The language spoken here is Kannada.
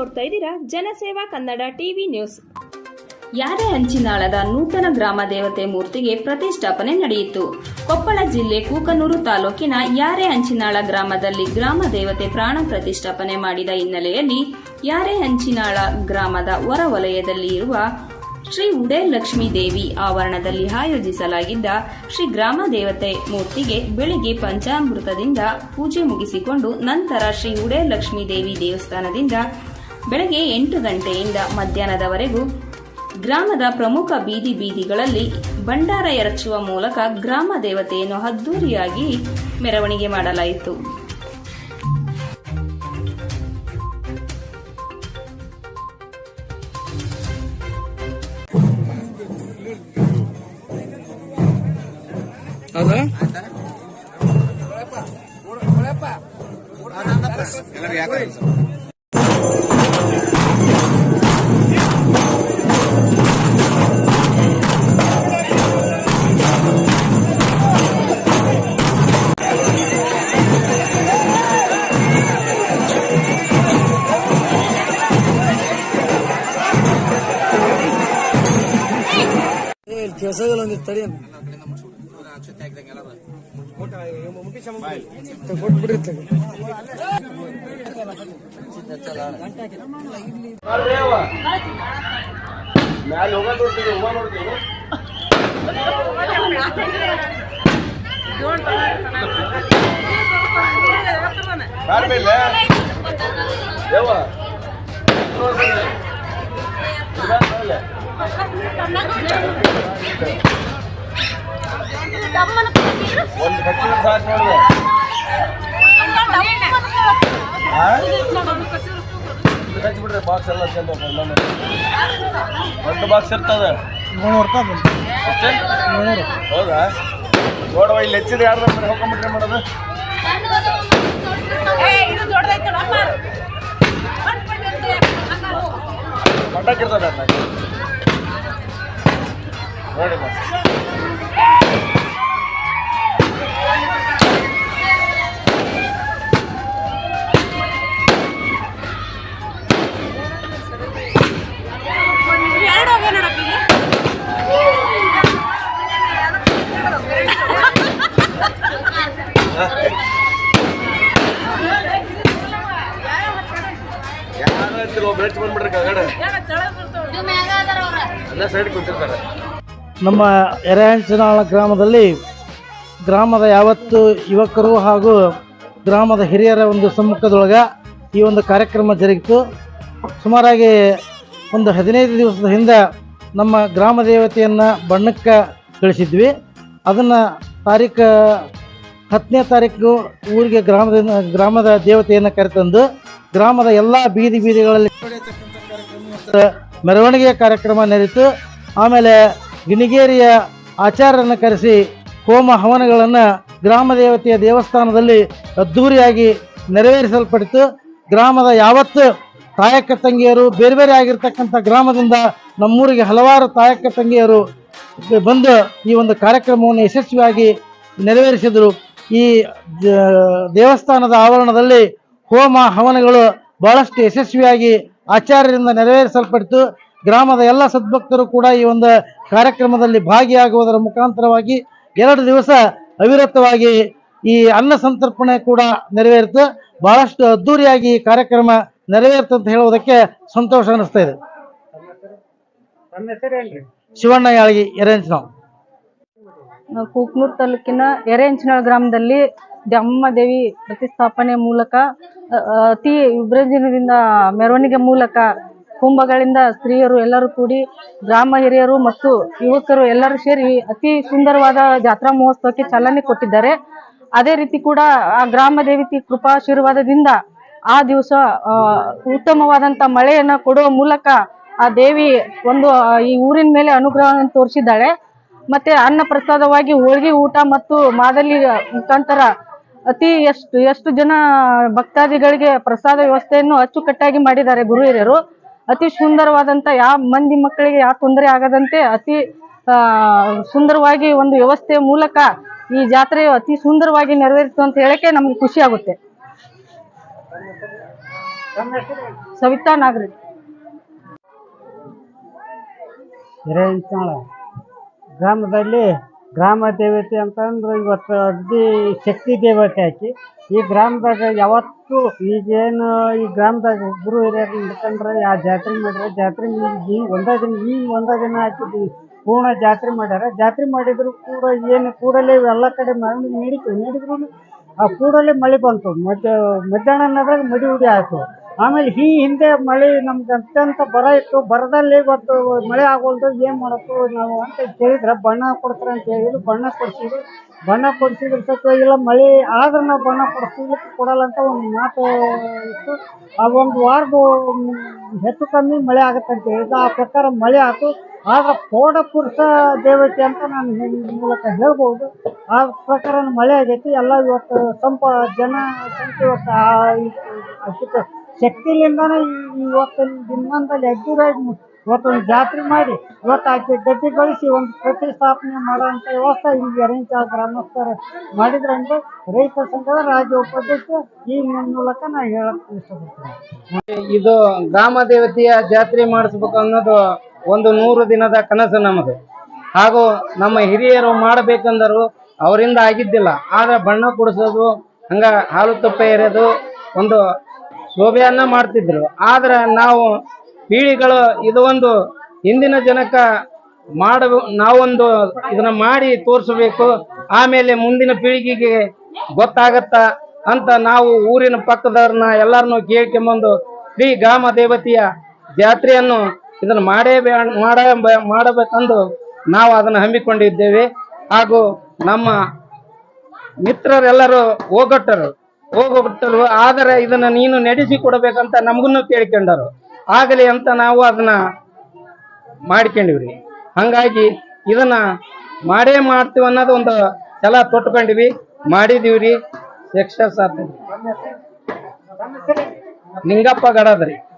ನೋಡ್ತಾ ಇದ್ದೀರಾ? ಜನಸೇವಾ ಕನ್ನಡ ಟಿವಿ ನ್ಯೂಸ್ ಯಾರೆ ಹಂಚಿನಾಳದ ನೂತನ ಗ್ರಾಮ ದೇವತೆ ಮೂರ್ತಿಗೆ ಪ್ರತಿಷ್ಠಾಪನೆ ನಡೆಯಿತು. ಕೊಪ್ಪಳ ಜಿಲ್ಲೆ ಕೂಕನೂರು ತಾಲೂಕಿನ ಯಾರೆ ಹಂಚಿನಾಳ ಗ್ರಾಮದಲ್ಲಿ ಗ್ರಾಮ ದೇವತೆ ಪ್ರಾಣ ಪ್ರತಿಷ್ಠಾಪನೆ ಮಾಡಿದ ಹಿನ್ನೆಲೆಯಲ್ಲಿ ಯಾರೆ ಹಂಚಿನಾಳ ಗ್ರಾಮದ ಹೊರವಲಯದಲ್ಲಿ ಇರುವ ಶ್ರೀ ಉಡೇ ಲಕ್ಷ್ಮೀ ದೇವಿ ಆವರಣದಲ್ಲಿ ಆಯೋಜಿಸಲಾಗಿದ್ದ ಶ್ರೀ ಗ್ರಾಮ ದೇವತೆ ಮೂರ್ತಿಗೆ ಬೆಳಿಗ್ಗೆ ಪಂಚಾಮೃತದಿಂದ ಪೂಜೆ ಮುಗಿಸಿಕೊಂಡು ನಂತರ ಶ್ರೀ ಉಡೇ ಲಕ್ಷ್ಮೀ ದೇವಿ ದೇವಸ್ಥಾನದಿಂದ ಬೆಳಗ್ಗೆ ಎಂಟು ಗಂಟೆಯಿಂದ ಮಧ್ಯಾಹ್ನದವರೆಗೂ ಗ್ರಾಮದ ಪ್ರಮುಖ ಬೀದಿ ಬೀದಿಗಳಲ್ಲಿ ಭಂಡಾರ ಎರಚುವ ಮೂಲಕ ಗ್ರಾಮ ದೇವತೆಯನ್ನು ಅದ್ದೂರಿಯಾಗಿ ಮೆರವಣಿಗೆ ಮಾಡಲಾಯಿತು ಹೌದಾ ಕೆಲಸಗಳು ಒಂದಿತ್ತು ತಡಿ ಕೊಟ್ಬಿಡ್ರಿ ತಡಿ. ಮ್ಯಾಲ ಹೋಗ ನೋಡ್ತೀವಿ ನೋಡ್ತೀವಿ ಯಾರ ಮೇಲೆ ಒಂದು ಹಚ್ಚಿದ್ರೆ ಸಾಕು ನೋಡಿದೆ ಹಚ್ಚಿಬಿಡ್ರಿ ಬಾಕ್ಸ್ ಎಲ್ಲ ಚಂದ ದೊಡ್ಡ ಬಾಕ್ಸ್ ಇರ್ತದೆ ಮುನ್ನೂರು ರೂಪಾಯಿ. ಅಷ್ಟೇ ಮುನ್ನೂರು ಹೌದಾ ನೋಡುವ ಇಲ್ಲಿ ಹೆಚ್ಚಿದ ಯಾರು ಹೋಗ್ಕೊಂಡ್ಬಿಟ್ರೆ ಮಾಡೋದು ಕಾಂಟ್ಯಾಕ್ಟ್ ಅಣ್ಣ. ನೋಡಿ ಯಾರು ಹೇಳ್ತಿಲ್ಲ ಒಬ್ರು ಹೆಚ್ಚು ಬಂದ್ಬಿಡ್ರಿ ಕಗಡೆ ಎಲ್ಲ ಸೈಡ್ ಕುಂತಿರ್ತಾರೆ. ನಮ್ಮ ಎರೆಹಂಚನಾಳ ಗ್ರಾಮದಲ್ಲಿ ಗ್ರಾಮದ ಯಾವತ್ತು ಯುವಕರು ಹಾಗೂ ಗ್ರಾಮದ ಹಿರಿಯರ ಒಂದು ಸಮ್ಮುಖದೊಳಗೆ ಈ ಒಂದು ಕಾರ್ಯಕ್ರಮ ಜರುಗಿತು. ಸುಮಾರಾಗಿ ಒಂದು ಹದಿನೈದು ದಿವಸದ ಹಿಂದೆ ನಮ್ಮ ಗ್ರಾಮ ದೇವತೆಯನ್ನು ಬಣ್ಣಕ್ಕೆ ಕಳಿಸಿದ್ವಿ. ಅದನ್ನು ತಾರೀಕು ಹತ್ತನೇ ತಾರೀಕು ಊರಿಗೆ ಗ್ರಾಮದ ಗ್ರಾಮದ ದೇವತೆಯನ್ನು ಕರೆತಂದು ಗ್ರಾಮದ ಎಲ್ಲ ಬೀದಿ ಬೀದಿಗಳಲ್ಲಿ ಮೆರವಣಿಗೆಯ ಕಾರ್ಯಕ್ರಮ ನಡೆಯಿತು. ಆಮೇಲೆ ಗಿಣಿಗೇರಿಯ ಆಚಾರ್ಯರನ್ನು ಕರೆಸಿ ಹೋಮ ಹವನಗಳನ್ನು ಗ್ರಾಮ ದೇವತೆಯ ದೇವಸ್ಥಾನದಲ್ಲಿ ಅದ್ದೂರಿಯಾಗಿ ನೆರವೇರಿಸಲ್ಪಡಿತು. ಗ್ರಾಮದ ಯಾವತ್ತು ತಾಯಕ್ಕ ತಂಗಿಯರು, ಬೇರೆ ಬೇರೆ ಆಗಿರ್ತಕ್ಕಂಥ ಗ್ರಾಮದಿಂದ ನಮ್ಮೂರಿಗೆ ಹಲವಾರು ತಾಯಕ್ಕ ತಂಗಿಯರು ಬಂದು ಈ ಒಂದು ಕಾರ್ಯಕ್ರಮವನ್ನು ಯಶಸ್ವಿಯಾಗಿ ನೆರವೇರಿಸಿದರು. ಈ ದೇವಸ್ಥಾನದ ಆವರಣದಲ್ಲಿ ಹೋಮ ಹವನಗಳು ಬಹಳಷ್ಟು ಯಶಸ್ವಿಯಾಗಿ ಆಚಾರ್ಯರಿಂದ ನೆರವೇರಿಸಲ್ಪಟ್ಟಿತು ಗ್ರಾಮದ ಎಲ್ಲ ಸದ್ಭಕ್ತರು ಕೂಡ ಈ ಒಂದು ಕಾರ್ಯಕ್ರಮದಲ್ಲಿ ಭಾಗಿಯಾಗುವುದರ ಮುಖಾಂತರವಾಗಿ ಎರಡು ದಿವಸ ಅವಿರತವಾಗಿ ಈ ಅನ್ನ ಸಂತರ್ಪಣೆ ಕೂಡ ನೆರವೇರಿತು. ಬಹಳಷ್ಟು ಅದ್ದೂರಿಯಾಗಿ ಈ ಕಾರ್ಯಕ್ರಮ ನೆರವೇರಿತು ಅಂತ ಹೇಳುವುದಕ್ಕೆ ಸಂತೋಷ ಅನಿಸ್ತಾ ಇದೆ. ಶಿವಣ್ಣ ಯಾಳಗಿ ಎರೆಂಚ್ನಾವ್ ನಾವು ಕೂಕ್ನೂರ್ ತಾಲೂಕಿನ ಎರೆಹಂಚಿನಾಳ ಗ್ರಾಮದಲ್ಲಿ ದೇವಿ ಪ್ರತಿಷ್ಠಾಪನೆ ಮೂಲಕ ಅತಿ ವಿಭ್ರಂಜನದಿಂದ ಮೆರವಣಿಗೆ ಮೂಲಕ ಕುಂಭಗಳಿಂದ ಸ್ತ್ರೀಯರು ಎಲ್ಲರೂ ಕೂಡಿ, ಗ್ರಾಮ ಹಿರಿಯರು ಮತ್ತು ಯುವಕರು ಎಲ್ಲರೂ ಸೇರಿ ಅತಿ ಸುಂದರವಾದ ಜಾತ್ರಾ ಮಹೋತ್ಸವಕ್ಕೆ ಚಾಲನೆ ಕೊಟ್ಟಿದ್ದಾರೆ. ಅದೇ ರೀತಿ ಕೂಡ ಆ ಗ್ರಾಮ ದೇವತಿ ಕೃಪಾಶೀರ್ವಾದದಿಂದ ಆ ದಿವಸ ಉತ್ತಮವಾದಂತ ಮಳೆಯನ್ನ ಕೊಡುವ ಮೂಲಕ ಆ ದೇವಿ ಒಂದು ಈ ಊರಿನ ಮೇಲೆ ಅನುಗ್ರಹವನ್ನು ತೋರಿಸಿದ್ದಾಳೆ. ಮತ್ತೆ ಅನ್ನ ಪ್ರಸಾದವಾಗಿ ಹೋಳಿಗೆ ಊಟ ಮತ್ತು ಮಾದಲಿ ಮುಖಾಂತರ ಅತಿ ಎಷ್ಟು ಎಷ್ಟು ಜನ ಭಕ್ತಾದಿಗಳಿಗೆ ಪ್ರಸಾದ ವ್ಯವಸ್ಥೆಯನ್ನು ಅಚ್ಚುಕಟ್ಟಾಗಿ ಮಾಡಿದ್ದಾರೆ ಗುರು ಹಿರಿಯರು. ಅತಿ ಸುಂದರವಾದಂತ ಯಾವ ಮಂದಿ ಮಕ್ಕಳಿಗೆ ಯಾವ ತೊಂದರೆ ಆಗದಂತೆ ಅತಿ ಸುಂದರವಾಗಿ ಒಂದು ವ್ಯವಸ್ಥೆಯ ಮೂಲಕ ಈ ಜಾತ್ರೆಯು ಅತಿ ಸುಂದರವಾಗಿ ನೆರವೇರಿತು ಅಂತ ಹೇಳಕ್ಕೆ ನಮ್ಗೆ ಖುಷಿ ಆಗುತ್ತೆ. ಸವಿತಾ ನಾಗರಿ ಹಿರೇಂಚಾಳ ಗ್ರಾಮದಲ್ಲಿ ಗ್ರಾಮ ದೇವತೆ ಅಂತಂದ್ರೆ ಇವತ್ತು ಅಗ್ದಿ ಶಕ್ತಿ ದೇವತೆ ಆಕಿ. ಈ ಗ್ರಾಮದಾಗ ಯಾವತ್ತೂ ಈಗೇನು ಈ ಗ್ರಾಮದಾಗ ಒಬ್ಬರು ಹಿರಿಯರು ನಡ್ಕೊಂಡ್ರೆ ಆ ಜಾತ್ರೆ ಮಾಡ್ಯಾರ ಜಾತ್ರೆ ಈ ಒಂದೇ ದಿನ ಈ ಒಂದೇ ದಿನ ಹಾಕಿದ್ವಿ ಪೂರ್ಣ ಜಾತ್ರೆ ಮಾಡ್ಯಾರ. ಜಾತ್ರೆ ಮಾಡಿದ್ರು ಕೂಡ ಏನು ಕೂಡಲೇ ಎಲ್ಲ ಕಡೆ ಮರಳು ನೀಡಿ ನಡೀದ್ರು ಆ ಕೂಡಲೇ ಮಳೆ ಬಂತು. ಮಧ್ಯ ಮಧ್ಯಾಹ್ನದಾಗ ಮಡಿ ಉಡಿ ಆಯಿತು. ಆಮೇಲೆ ಈ ಹಿಂದೆ ಮಳೆ ನಮ್ಗೆ ಅತ್ಯಂತ ಬರ ಇತ್ತು. ಬರದಲ್ಲಿ ಇವತ್ತು ಮಳೆ ಆಗೋಲ್ದು ಏನು ಮಾಡೋದು ನಾವು ಅಂತ ಕೇಳಿದ್ರೆ ಬಣ್ಣ ಕೊಡ್ತಾರೆ ಅಂತ ಹೇಳಿದ್ರು. ಬಣ್ಣ ಕೊಡ್ಸಿದ್ರು. ಬಣ್ಣ ಕೊಡ್ಸಿದ್ರೆ ಸತ್ವ ಇಲ್ಲ, ಮಳೆ ಆದ್ರೆ ನಾವು ಬಣ್ಣ ಕೊಡಿಸ್ತೀವಿ ಕೊಡಲ್ಲ ಅಂತ ಒಂದು ಮಾತು ಇತ್ತು. ಆ ಒಂದು ವಾರದ ಹೆಚ್ಚು ಕಮ್ಮಿ ಮಳೆ ಆಗುತ್ತಂತೆ ಹೇಳಿದ್ರು ಆ ಪ್ರಕಾರ ಮಳೆ ಆಯ್ತು ಆದ್ರೆ ಪೋಡ ಪುರುಷ ದೇವತೆ ಅಂತ ನಾನು ಮೂಲಕ ಹೇಳ್ಬೋದು. ಆ ಪ್ರಕಾರ ಮಳೆ ಆಗೈತಿ. ಎಲ್ಲ ಇವತ್ತು ಸಂಪ, ಜನ ಸಂಖ್ಯೆ ಇವತ್ತು ಶಕ್ತಿಯಿಂದನೇ ಇವತ್ತಿನ ದಿನಮಾನದಲ್ಲಿ ಅದ್ದೂರಿಯಾಗಿ ಮು- ಇವತ್ತೊಂದು ಜಾತ್ರೆ ಮಾಡಿ, ಇವತ್ತು ಆಕೆ ಗಟ್ಟಿಗೊಳಿಸಿ ಒಂದು ಪ್ರತಿಷ್ಠಾಪನೆ ಮಾಡುವಂಥ ವ್ಯವಸ್ಥೆ ಇಲ್ಲಿ ಗ್ರಾಮಸ್ಥರ ಗ್ರಾಮಸ್ಥರು ಮಾಡಿದ್ರಂದ್ರೆ ರೈತ ಸಂಘದ ರಾಜ್ಯ ಉಪಾಧ್ಯಕ್ಷ ಈ ಮೂಲಕ ನಾ ಹೇಳಕ್ಕೆ ಇದು ಗ್ರಾಮ ದೇವತೆಯ ಜಾತ್ರೆ ಮಾಡಿಸ್ಬೇಕು ಅನ್ನೋದು ಒಂದು ನೂರು ದಿನದ ಕನಸು ನಮ್ಮದು ಹಾಗೂ ನಮ್ಮ ಹಿರಿಯರು ಮಾಡಬೇಕಂದರು ಅವರಿಂದ ಆಗಿದ್ದಿಲ್ಲ. ಆದ್ರೆ ಬಣ್ಣ ಕುಡಿಸೋದು, ಹಂಗ ಹಾಲು ತುಪ್ಪ ಎರೆದು ಒಂದು ಶೋಭೆಯನ್ನ ಮಾಡ್ತಿದ್ರು. ಆದ್ರೆ ನಾವು ಪೀಳಿಗಳು ಇದು ಒಂದು ಹಿಂದಿನ ಜನಕ್ಕ ಮಾಡ ನಾವೊಂದು ಇದನ್ನ ಮಾಡಿ ತೋರಿಸಬೇಕು, ಆಮೇಲೆ ಮುಂದಿನ ಪೀಳಿಗೆಗೆ ಗೊತ್ತಾಗತ್ತ ಅಂತ ನಾವು ಊರಿನ ಪಕ್ಕದವ್ರನ್ನ ಎಲ್ಲರನ್ನು ಕೇಳ್ಕೊಂಬಂದು ಶ್ರೀ ಗ್ರಾಮ ದೇವತೆಯ ಜಾತ್ರೆಯನ್ನು ಇದನ್ನು ಮಾಡೇ ಮಾಡ ಮಾಡಬೇಕಂದು ನಾವು ಅದನ್ನು ಹಮ್ಮಿಕೊಂಡಿದ್ದೇವೆ. ಹಾಗೂ ನಮ್ಮ ಮಿತ್ರರೆಲ್ಲರೂ ಹೋಗೊಟ್ಟರು ಹೋಗೊಟ್ಟರು ಆದರೆ ಇದನ್ನು ನೀನು ನಡೆಸಿ ಕೊಡಬೇಕಂತ ನಮಗನ್ನು ಕೇಳ್ಕೊಂಡರು. ಆಗಲಿ ಅಂತ ನಾವು ಅದನ್ನ ಮಾಡ್ಕೊಂಡಿವ್ರಿ. ಹಂಗಾಗಿ ಇದನ್ನ ಮಾಡೇ ಮಾಡ್ತೀವಿ ಅನ್ನೋದು ಒಂದು ಛಲ ತೊಟ್ಕೊಂಡಿವಿ. ಮಾಡಿದೀವ್ರಿ. ಸಕ್ಸಸ್ ಆದ್ರಿ ನಿಂಗಪ್ಪ ಗಡದ್ರಿ.